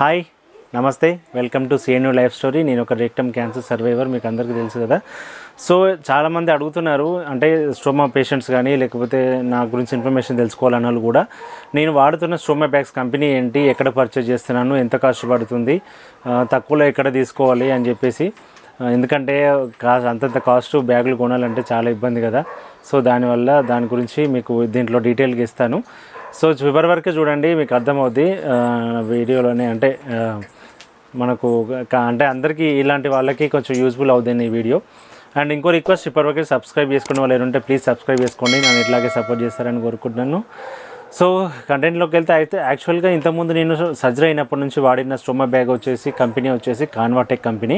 Hi నమస్తే. Welcome to సిఎన్యూ life story. నేను ఒక రెక్టమ్ క్యాన్సర్ సర్వైవర్ మీకు అందరికీ తెలుసు కదా. సో చాలామంది అడుగుతున్నారు అంటే స్టోమా పేషెంట్స్ కానీ లేకపోతే నా గురించి ఇన్ఫర్మేషన్ తెలుసుకోవాలని వాళ్ళు కూడా. నేను వాడుతున్న స్టోమా బ్యాగ్స్ కంపెనీ ఏంటి ఎక్కడ పర్చేజ్ చేస్తున్నాను ఎంత కాస్ట్ పడుతుంది తక్కువలో ఎక్కడ తీసుకోవాలి అని చెప్పేసి. ఎందుకంటే అంతంత కాస్ట్ బ్యాగులు కొనాలంటే చాలా ఇబ్బంది కదా. సో దానివల్ల దాని గురించి మీకు దీంట్లో డీటెయిల్గా ఇస్తాను. సో చివరి వరకు చూడండి మీకు అర్థమవుద్ది. వీడియోలోనే అంటే మనకు అంటే అందరికీ ఇలాంటి వాళ్ళకి కొంచెం యూజ్ఫుల్ అవుతుంది ఈ వీడియో. అండ్ ఇంకో రిక్వెస్ట్ ఇప్పటివరకు సబ్స్క్రైబ్ చేసుకునే వాళ్ళు ఉంటే ప్లీజ్ సబ్స్క్రైబ్ చేసుకోండి. నన్ను ఇట్లాగే సపోర్ట్ చేస్తారని కోరుకుంటున్నాను. సో కంటెంట్లోకి వెళ్తే అయితే యాక్చువల్గా ఇంతకుముందు నేను సర్జరీ అయినప్పటి నుంచి వాడిన స్టోమా బ్యాగ్ వచ్చేసి కంపెనీ వచ్చేసి కాన్వాటెక్ కంపెనీ.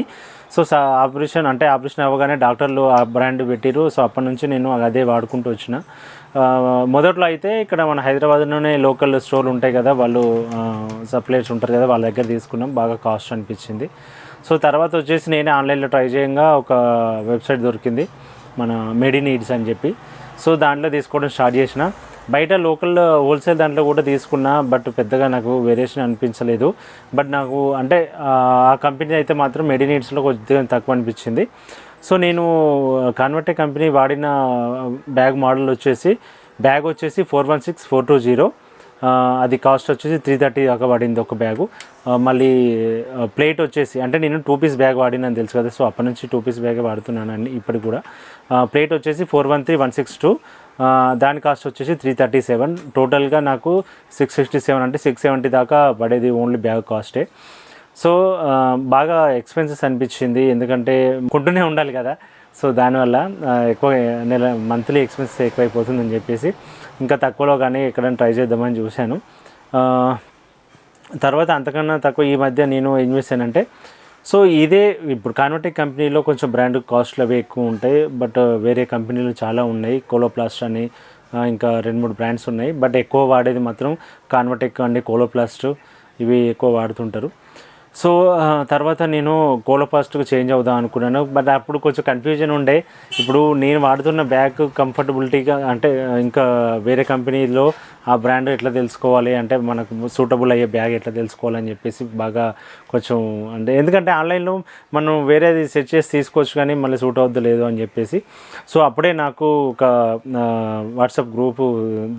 సో ఆపరేషన్ అంటే ఆపరేషన్ అవ్వగానే డాక్టర్లు ఆ బ్రాండ్ పెట్టిరు సో అప్పటి నుంచి నేను అదే వాడుకుంటూ వచ్చిన. మొదట్లో అయితే ఇక్కడ మన హైదరాబాద్లోనే లోకల్ స్టోర్లు ఉంటాయి కదా వాళ్ళు సప్లైర్స్ ఉంటారు కదా వాళ్ళ దగ్గర తీసుకున్నాం. బాగా కాస్ట్ అనిపించింది. సో తర్వాత వచ్చేసి నేనే ఆన్లైన్లో ట్రై చేయంగా ఒక వెబ్సైట్ దొరికింది. మన మెడి నీడ్స్ అని చెప్పి. సో దాంట్లో తీసుకోవడం స్టార్ట్ చేసిన. బయట లోకల్ హోల్సేల్ దాంట్లో కూడా తీసుకున్నా బట్ పెద్దగా నాకు వేరియేషన్ అనిపించలేదు. బట్ నాకు అంటే ఆ కంపెనీ అయితే మాత్రం మెడినీడ్స్లో కొద్దిగా తక్కువ అనిపించింది. సో నేను కాన్వర్టే కంపెనీ వాడిన బ్యాగ్ మోడల్ వచ్చేసి బ్యాగ్ వచ్చేసి four one six four two zero అది కాస్ట్ వచ్చేసి త్రీ థర్టీ దాకా పడింది ఒక బ్యాగు. మళ్ళీ ప్లేట్ వచ్చేసి అంటే నేను టూ పీస్ బ్యాగ్ వాడినని తెలుసు కదా సో అప్పటి నుంచి టూ పీస్ బ్యాగే వాడుతున్నాను అండి ఇప్పటికి కూడా. ప్లేట్ వచ్చేసి four one three one six two దాని కాస్ట్ వచ్చేసి త్రీ థర్టీ సెవెన్ టోటల్గా నాకు సిక్స్ సిక్స్టీ సెవెన్ అంటే సిక్స్ సెవెంటీ దాకా పడేది ఓన్లీ బ్యాగ్ కాస్టే సో బాగా ఎక్స్పెన్సెస్ అనిపించింది. ఎందుకంటే కొంటూనే ఉండాలి కదా. సో దానివల్ల ఎక్కువ నెల మంత్లీ ఎక్స్పెన్సెస్ ఎక్కువైపోతుందని చెప్పేసి ఇంకా తక్కువలో కానీ ఎక్కడైనా ట్రై చేద్దామని చూశాను. తర్వాత అంతకన్నా తక్కువ ఈ మధ్య నేను ఏం చేశానంటే సో ఇదే ఇప్పుడు కాన్వర్టెక్ కంపెనీలో కొంచెం బ్రాండ్ కాస్ట్లు అవి ఎక్కువ ఉంటాయి బట్ uh, వేరే కంపెనీలు చాలా ఉన్నాయి. కోలోప్లాస్ట్ అని ఇంకా రెండు మూడు బ్రాండ్స్ ఉన్నాయి. బట్ ఎక్కువ వాడేది మాత్రం కాన్వర్టెక్ అండి కోలోప్లాస్ట్ ఇవి ఎక్కువ వాడుతుంటారు. సో తర్వాత నేను కోలోపాస్ట్కి చేంజ్ అవుదాం అనుకున్నాను. బట్ అప్పుడు కొంచెం కన్ఫ్యూజన్ ఉండే. ఇప్పుడు నేను వాడుతున్న బ్యాగ్ కంఫర్టబిలిటీగా అంటే ఇంకా వేరే కంపెనీలో ఆ బ్రాండ్ ఎట్లా తెలుసుకోవాలి? అంటే మనకు సూటబుల్ అయ్యే బ్యాగ్ ఎట్లా తెలుసుకోవాలని చెప్పేసి బాగా కొంచెం అంటే ఎందుకంటే ఆన్లైన్లో మనం వేరేది సెట్ చేసి తీసుకోవచ్చు కానీ మళ్ళీ సూట్ అవుద్దు లేదు అని చెప్పేసి. సో అప్పుడే నాకు ఒక వాట్సాప్ గ్రూపు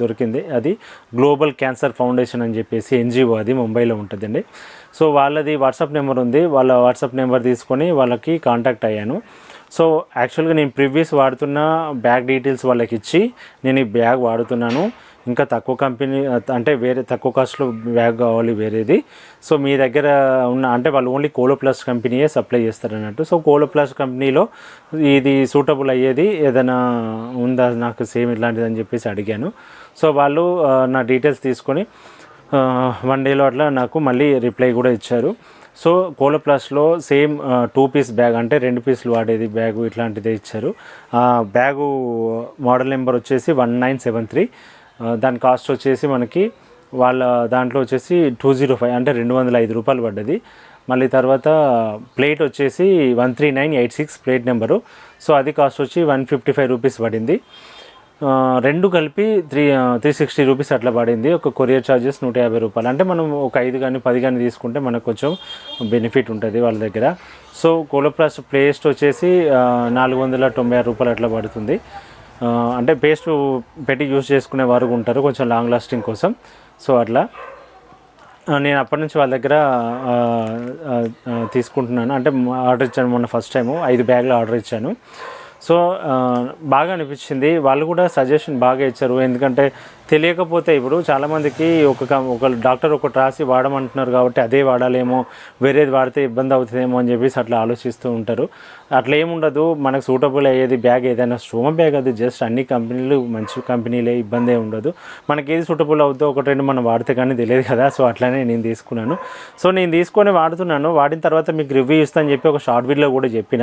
దొరికింది. అది గ్లోబల్ క్యాన్సర్ ఫౌండేషన్ అని చెప్పేసి ఎన్జిఓ అది ముంబైలో ఉంటుందండి. సో వాళ్ళది వాట్సాప్ నెంబర్ ఉంది. వాళ్ళ వాట్సాప్ నెంబర్ తీసుకొని వాళ్ళకి కాంటాక్ట్ అయ్యాను. సో యాక్చువల్గా నేను ప్రీవియస్ వాడుతున్న బ్యాగ్ డీటెయిల్స్ వాళ్ళకి ఇచ్చి నేను ఈ బ్యాగ్ వాడుతున్నాను. ఇంకా తక్కువ కంపెనీ అంటే వేరే తక్కువ కాస్ట్లో బ్యాగ్ కావాలి వేరేది. సో మీ దగ్గర ఉన్న అంటే వాళ్ళు ఓన్లీ కోలో ప్లస్ కంపెనీయే సప్లై చేస్తారు అన్నట్టు సో కోలో ప్లస్ కంపెనీలో ఇది సూటబుల్ అయ్యేది. ఏదైనా ఉందా నాకు సేమ్ ఇట్లాంటిది అని చెప్పేసి అడిగాను. సో వాళ్ళు నా డీటెయిల్స్ తీసుకొని వన్ డేలో అట్లా నాకు మళ్ళీ రిప్లై కూడా ఇచ్చారు. సో కోలో ప్లస్లో సేమ్ టూ పీస్ బ్యాగ్ అంటే రెండు పీసులు వాడేది బ్యాగు ఇట్లాంటిదే ఇచ్చారు. ఆ బ్యాగు మోడల్ నెంబర్ వచ్చేసి వన్ నైన్ సెవెన్ త్రీ దాని కాస్ట్ వచ్చేసి మనకి వాళ్ళ దాంట్లో వచ్చేసి టూ జీరో ఫైవ్ అంటే రెండు వందల ఐదు రూపాయలు పడ్డది. మళ్ళీ తర్వాత ప్లేట్ వచ్చేసి one three nine eight six plate number so అది కాస్ట్ వచ్చి వన్ ఫిఫ్టీ ఫైవ్ రూపీస్ పడింది. రెండు కలిపి త్రీ త్రీ సిక్స్టీ రూపీస్ అట్లా పడింది. ఒక కొరియర్ ఛార్జెస్ నూట యాభై రూపాయలు. అంటే మనం ఒక ఐదు కానీ పది కానీ తీసుకుంటే మనకు కొంచెం బెనిఫిట్ ఉంటుంది వాళ్ళ దగ్గర. సో కోలోప్లాస్ పేస్ట్ వచ్చేసి నాలుగు వందల తొంభై ఆరు రూపాయలు అట్లా పడుతుంది. అంటే పేస్ట్ పెట్టి యూస్ చేసుకునే వారు ఉంటారు కొంచెం లాంగ్ లాస్టింగ్ కోసం. సో అట్లా. నేను అప్పటి నుంచి వాళ్ళ దగ్గర తీసుకుంటున్నాను. అంటే ఆర్డర్ ఇచ్చాను మొన్న ఫస్ట్ టైము ఐదు బ్యాగులు ఆర్డర్ ఇచ్చాను. సో బాగా అనిపించింది. వాళ్ళు కూడా సజెషన్ బాగా ఇచ్చారు. ఎందుకంటే తెలియకపోతే ఇప్పుడు చాలామందికి ఒక ఒక డాక్టర్ ఒకటి రాసి వాడమంటున్నారు కాబట్టి అదే వాడాలేమో వేరేది వాడితే ఇబ్బంది అవుతుందేమో అని చెప్పేసి అట్లా ఆలోచిస్తూ ఉంటారు. అట్లా ఏముండదు మనకు సూటబుల్ అయ్యేది బ్యాగ్ ఏదైనా స్టోమ బ్యాగ్ అది జస్ట్ అన్ని కంపెనీలు మంచి కంపెనీలే ఇబ్బంది ఉండదు. మనకి ఏది సూటబుల్ అవుతుందో ఒకటి రెండు మనం వాడితే కానీ తెలియదు కదా సో అట్లానే నేను తీసుకున్నాను. సో నేను తీసుకొని వాడుతున్నాను. వాడిన తర్వాత మీకు రివ్యూ ఇస్తాను చెప్పి ఒక షార్ట్ వీడియోలో కూడా చెప్పిన.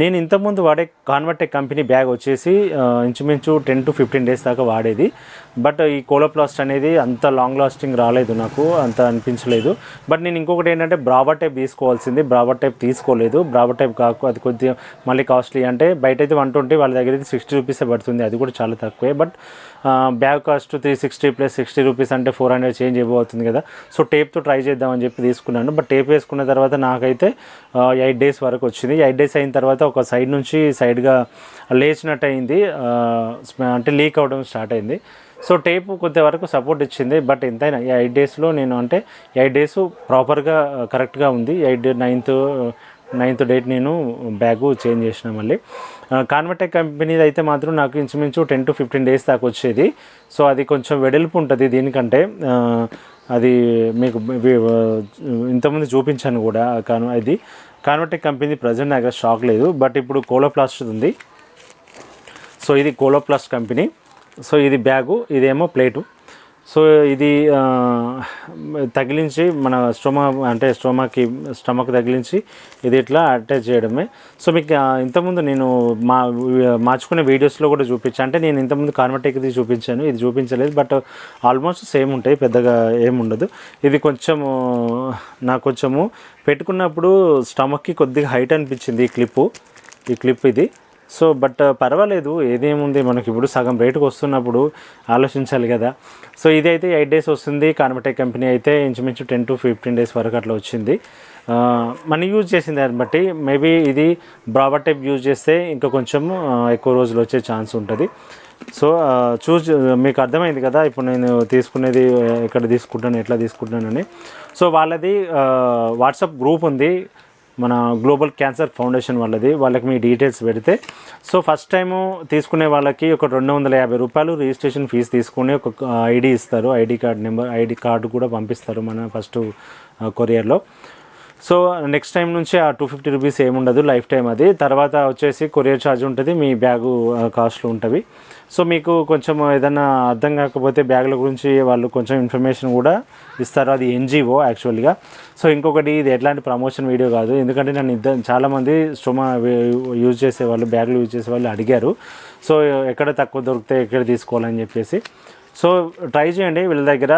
నేను ఇంతకుముందు వాడే కాన్వర్టెక్ కంపెనీ బ్యాగ్ వచ్చేసి ఇంచుమించు టెన్ టు ఫిఫ్టీన్ డేస్ దాకా వాడేది. ఇది బట్ ఈ కోలోప్లాస్ట్ అనేది అంత లాంగ్ లాస్టింగ్ రాలేదు నాకు అంత అనిపించలేదు. బట్ నేను ఇంకొకటి ఏంటంటే బ్రాబర్ టైప్ తీసుకోవాల్సింది. బ్రాబర్ టైప్ తీసుకోలేదు. బ్రాబర్ టైప్ కాకు అది కొద్దిగా మళ్ళీ కాస్ట్లీ అంటే బయట అయితే వన్ ట్వంటీ వాళ్ళ దగ్గర అయితే సిక్స్టీ రూపీసే పడుతుంది. అది కూడా చాలా తక్కువే. But bag cost three sixty plus sixty rupees అంటే ఫోర్ హండ్రెడ్ చేంజ్ అయిపోతుంది కదా. సో టేప్తో ట్రై చేద్దామని చెప్పి తీసుకున్నాను. బట్ టేప్ వేసుకున్న తర్వాత నాకైతే ఎయిట్ డేస్ వరకు వచ్చింది. ఎయిట్ డేస్ అయిన తర్వాత ఒక సైడ్ నుంచి సైడ్గా లేచినట్టు అయింది అంటే లీక్ అవడం స్టార్ట్ అయింది. సో టేప్ కొంతవరకు సపోర్ట్ ఇచ్చింది. బట్ ఎంతైనా ఈ ఎయిట్ డేస్లో నేను అంటే ఎయిట్ డేస్ ప్రాపర్గా కరెక్ట్గా ఉంది. Eight day ninth ninth date నేను బ్యాగు చేంజ్ చేసిన మళ్ళీ. కాన్వర్టెక్ కంపెనీది అయితే మాత్రం నాకు ఇంచుమించు టెన్ టు ఫిఫ్టీన్ డేస్ దాకా వచ్చేది. సో అది కొంచెం వెడల్పు ఉంటుంది దీనికంటే. అది మీకు వి- ఇంతకుముందు చూపించాను కూడా కాను అది కాన్వర్టెక్ కంపెనీ ప్రజెంట్ నాకు షాక్ స్టాక్ లేదు. బట్ ఇప్పుడు కోలోప్లాస్ట్ ఉంది. సో ఇది కోలోప్లాస్ట్ కంపెనీ. సో ఇది బ్యాగు ఇదేమో ప్లేటు. సో ఇది తగిలించి మన స్టొమా అంటే స్టొమాకి స్టమక్ తగిలించి ఇది ఇట్లా అటాచ్ చేయడమే. సో మీకు ఇంతకుముందు నేను మా మార్చుకునే వీడియోస్లో కూడా చూపించాను అంటే నేను ఇంతకుముందు కార్మటెక్ది చూపించాను ఇది చూపించలేదు. బట్ ఆల్మోస్ట్ సేమ్ ఉంటాయి పెద్దగా ఏముండదు ఇది కొంచెము నాకు కొంచెము పెట్టుకున్నప్పుడు స్టమక్కి కొద్దిగా హైట్ అనిపించింది ఈ క్లిప్పు. ఈ క్లిప్ ఇది. సో బట్ పర్వాలేదు. ఏదేముంది? మనకి ఇప్పుడు సగం రేటుకి వస్తున్నప్పుడు ఆలోచించాలి కదా. సో ఇది అయితే ఎయిట్ డేస్ వస్తుంది. కార్మటెక్ కంపెనీ అయితే ఇంచుమించు టెన్ టు ఫిఫ్టీన్ డేస్ వరకు అట్లా వచ్చింది. మనీ మనం యూజ్ చేసిన దాన్ని బట్టి మేబీ ఇది బ్రాబర్ టైప్ యూజ్ చేస్తే ఇంకా కొంచెం ఎక్కువ రోజులు వచ్చే ఛాన్స్ ఉంటుంది. సో చూస్ మీకు అర్థమైంది కదా? ఇప్పుడు నేను తీసుకునేది ఎక్కడ తీసుకుంటాను ఎట్లా తీసుకుంటానని. సో వాళ్ళది వాట్సాప్ గ్రూప్ ఉంది. మన గ్లోబల్ క్యాన్సర్ ఫౌండేషన్ వాళ్ళది. వాళ్ళకి మీ డీటెయిల్స్ పెడితే. సో ఫస్ట్ టైము తీసుకునే వాళ్ళకి ఒక రెండు వందల యాభై రూపాయలు రిజిస్ట్రేషన్ ఫీజు తీసుకుని ఒక uh, ఐడి ఇస్తారు. ID card number ID card కూడా పంపిస్తారు మన ఫస్ట్ కొరియర్లో uh, సో నెక్స్ట్ టైం నుంచి ఆ టూ ఫిఫ్టీ రూపీస్ ఏముండదు లైఫ్ టైం అది. తర్వాత వచ్చేసి కొరియర్ ఛార్జ్ ఉంటుంది మీ బ్యాగు కాస్ట్లు ఉంటుంది సో మీకు కొంచెం ఏదైనా అర్థం కాకపోతే బ్యాగుల గురించి వాళ్ళు కొంచెం ఇన్ఫర్మేషన్ కూడా ఇస్తారు. అది ఎన్జిఓ యాక్చువల్గా సో ఇంకొకటి ఇది ఎట్లాంటి ప్రమోషన్ వీడియో కాదు. ఎందుకంటే నన్ను ఇద్దరు చాలామంది స్టోమా యూజ్ చేసే వాళ్ళు బ్యాగులు యూజ్ చేసే వాళ్ళు అడిగారు. సో ఎక్కడ తక్కువ దొరికితే ఎక్కడ తీసుకోవాలని చెప్పేసి. సో ట్రై చేయండి వీళ్ళ దగ్గర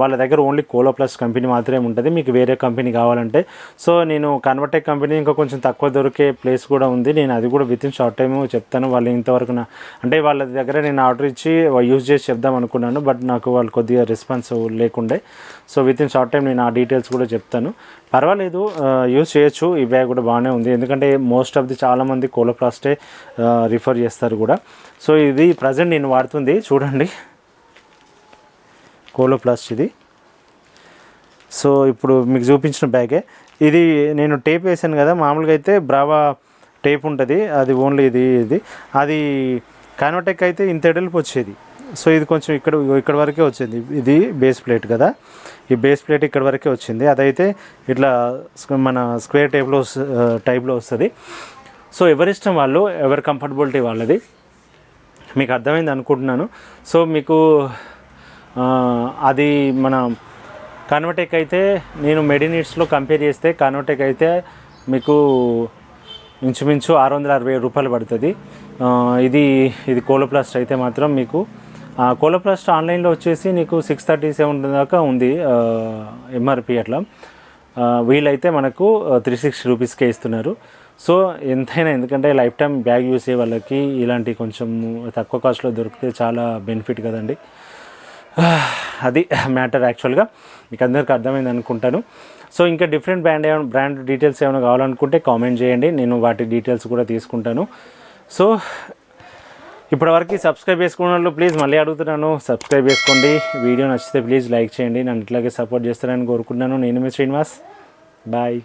వాళ్ళ దగ్గర ఓన్లీ కోలో ప్లస్ కంపెనీ మాత్రమే ఉంటుంది. మీకు వేరే కంపెనీ కావాలంటే. సో నేను కన్వర్టెక్ కంపెనీ ఇంకా కొంచెం తక్కువ దొరికే ప్లేస్ కూడా ఉంది. నేను అది కూడా విత్ ఇన్ షార్ట్ టైం చెప్తాను. వాళ్ళు ఇంతవరకు నా అంటే వాళ్ళ దగ్గర నేను ఆర్డర్ ఇచ్చి యూజ్ చేసి చెప్దాం అనుకున్నాను. బట్ నాకు వాళ్ళు కొద్దిగా రెస్పాన్స్ లేకుండే. So within short time నేను ఆ డీటెయిల్స్ కూడా చెప్తాను. పర్వాలేదు యూజ్ చేయొచ్చు. ఈ బ్యాగ్ కూడా బాగానే ఉంది. ఎందుకంటే మోస్ట్ ఆఫ్ ది చాలామంది కోలోప్లాస్టే రిఫర్ చేస్తారు కూడా. సో ఇది ప్రజెంట్ నేను వాడుతుంది. చూడండి. కోలోప్లాస్ట్ ఇది. సో ఇప్పుడు మీకు చూపించిన బ్యాగే. ఇది నేను టేప్ వేసాను కదా మామూలుగా అయితే బ్రావా టేప్ ఉంటుంది. అది ఓన్లీ ఇది ఇది. అది కానోటెక్ అయితే ఇంత ఎడల్పు వచ్చేది. సో ఇది కొంచెం ఇక్కడ ఇక్కడ వరకే వచ్చింది. ఇది బేస్ ప్లేట్ కదా. ఈ బేస్ ప్లేట్ ఇక్కడ వరకే వచ్చింది. అదైతే ఇట్లా మన స్క్వేర్ టైప్లో టైప్లో వస్తుంది. సో ఎవరిష్టం వాళ్ళు ఎవరి కంఫర్టబిలిటీ వాళ్ళది. మీకు అర్థమైంది అనుకుంటున్నాను. సో మీకు అది మన కాన్వర్టెక్ అయితే నేను మెడినిట్స్లో కంపేర్ చేస్తే కాన్వర్టెక్ అయితే మీకు ఇంచుమించు ఆరు వందల అరవై రూపాయలు పడుతుంది. ఇది ఇది కోలోప్లాస్ట్ అయితే మాత్రం మీకు కోలోప్లాస్ట్ ఆన్లైన్లో వచ్చేసి నీకు సిక్స్ థర్టీ సెవెన్ దాకా ఉంది ఎంఆర్పి అట్లా. వీలైతే వీళ్ళైతే మనకు త్రీ సిక్స్టీ రూపీస్కే ఇస్తున్నారు. సో ఎంతైనా ఎందుకంటే లైఫ్ టైం బ్యాగ్ యూస్ అయ్యే వాళ్ళకి ఇలాంటి కొంచెం తక్కువ కాస్ట్లో దొరికితే చాలా బెనిఫిట్ కదండి. అది మ్యాటర్ యాక్చువల్గా. మీకు అందరికీ అర్థమైంది అనుకుంటాను. సో ఇంకా డిఫరెంట్ బ్రాండ్ ఏమైనా బ్రాండ్ డీటెయిల్స్ ఏమైనా కావాలనుకుంటే కామెంట్ చేయండి. నేను వాటి డీటెయిల్స్ కూడా తీసుకుంటాను. సో ఇప్పటివరకు సబ్స్క్రైబ్ చేసుకున్న వాళ్ళు ప్లీజ్ మళ్ళీ అడుగుతున్నాను. సబ్స్క్రైబ్ చేసుకోండి. వీడియో నచ్చితే ప్లీజ్ లైక్ చేయండి. నన్ను ఇట్లాగే సపోర్ట్ చేస్తారని కోరుకుంటున్నాను. నేను మీ శ్రీనివాస్. బాయ్.